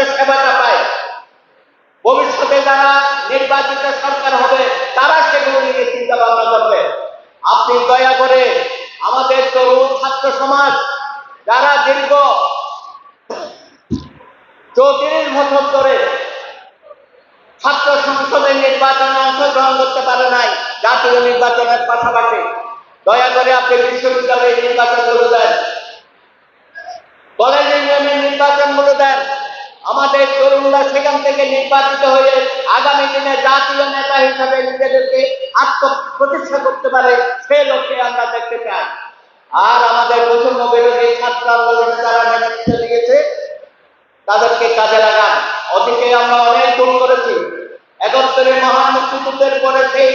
যাতে সেবাটা পায়। ভবিষ্যতে যারা নির্বাচিত সরকার হবে, তারা সেগুলো নিয়ে চিন্তা ভাবনা করবে। আপনি দয়া করে আমাদের তরুণ ছাত্র সমাজ, যারা দীর্ঘ চৌত্রিশ বছর ধরে ছাত্র সংসদের নির্বাচনে অংশগ্রহণ করতে পারে নাই, জাতীয় নির্বাচনের পাশাপাশি, দয়া করে আপনি বিশ্ববিদ্যালয়ে নির্বাচনগুলো দেন কলেজ আমাদের তরুণরা সেখান থেকে নির্বাচিত হয়ে আগামী দিনে জাতীয় নেতা হিসাবে নিজেদেরকে আত্মপ্রতিষ্ঠা করতে পারে, সে লক্ষ্যে আমরা দেখতে চাই। আর আমাদের বৈষম্য বিরোধী ছাত্র আন্দোলনে যারা নেতৃত্ব দিয়েছে, তাদেরকে কাজে লাগান। অতীতে আমরা অনেক ভুল করেছি। একাত্তরের মহান মুক্তিযুদ্ধের পরে সেই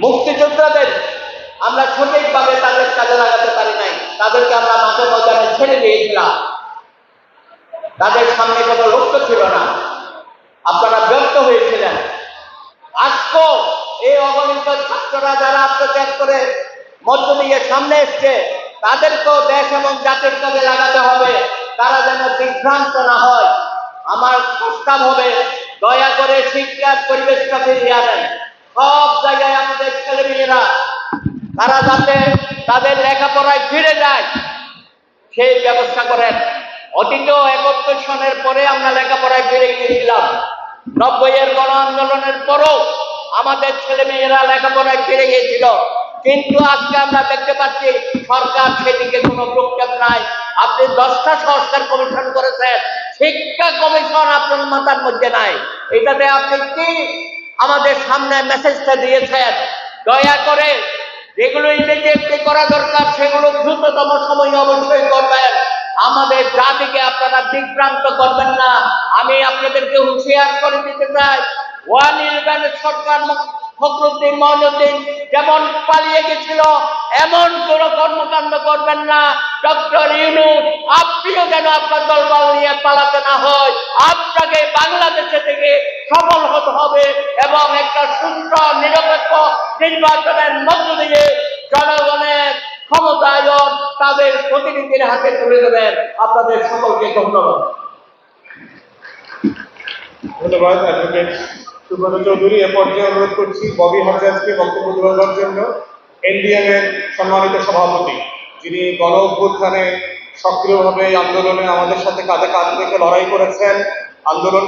মুক্তিযোদ্ধাদের আমরা সঠিকভাবে তাদের কাজে লাগাতে পারি নাই। তাদেরকে আমরা মাঝে ময়দানে ছেড়ে দিয়েছিলাম। তাদের সামনে কোনো লক্ষ্য ছিল না। আপনারা ব্যর্থ হয়েছিলেন। আজকেও এই অগণিত ছাত্ররা যারা আত্মত্যাগ করে মধ্য দিয়ে সামনে এসছে, তাদেরকেও দেশ এবং জাতির কাজে লাগাতে হবে। তারা যেন বিভ্রান্ত না হয়। আমার প্রস্তাব হবে, দয়া করে শিক্ষার পরিবেশটা ফিরিয়ে আনেন। সব জায়গায় আমাদের ছেলেমেয়েরা, তারা যাতে তাদের লেখাপড়ায় ফিরে যায়, সেই ব্যবস্থা করেন। অতীতেও একত্রিশ সনের পরে আমরা লেখাপড়ায় ফিরে গিয়েছিলাম। নব্বই এর গণ আন্দোলনের পরও আমাদের ছেলে মেয়েরা লেখাপড়ায় ফিরে গিয়েছিল। কিন্তু আজকে আমরা দেখতে পাচ্ছি, সরকার সেদিকে কোনো নাই। আপনি দশটা সংস্কার কমিশন করেছেন, শিক্ষা কমিশন আপনার মাথার মধ্যে নাই। এটাতে আপনি কি আমাদের সামনে মেসেজটা দিয়েছেন? দয়া করে যেগুলো ইমিডিয়েটলি করা দরকার, সেগুলো দ্রুততম সময়ে অবশ্যই আমাদের জাতিকে আপনারা বিভ্রান্ত করবেন না। আমি আপনাদেরকে হুঁশিয়ার করে দিতে চাই ওয়ান সরকার ফখরুদ্দিন মহিনুদ্দিন যেমন পালিয়ে গেছিল, এমন কোন কর্মকাণ্ড করবেন না। ডক্টর ইউনুস, আপনিও যেন আপনার দলবল নিয়ে পালাতে না হয়। আপনাকে বাংলাদেশে থেকে সফল হতে হবে এবং একটা সুন্দর, নিরপেক্ষ নির্বাচনের মধ্য দিয়ে জনগণের ক্ষমতায়ন তাদের প্রতিনিধির হাতে তুলে দেবেন। আপনাদের সকলকে ধন্যবাদ। ধন্যবাদ, অ্যাডভোকেট সুব্রত চৌধুরী। এ পর্যায়ে অনুরোধ করছি ববি হাজাজকে বক্তব্য দেওয়ার জন্য এনডিএম এর সম্মানিত সভাপতি, যিনি গণ অভ্যুত্থানে সক্রিয়ভাবে আন্দোলনে আমাদের সাথে কাঁধে কাঁধ রেখে লড়াই করেছেন, আন্দোলন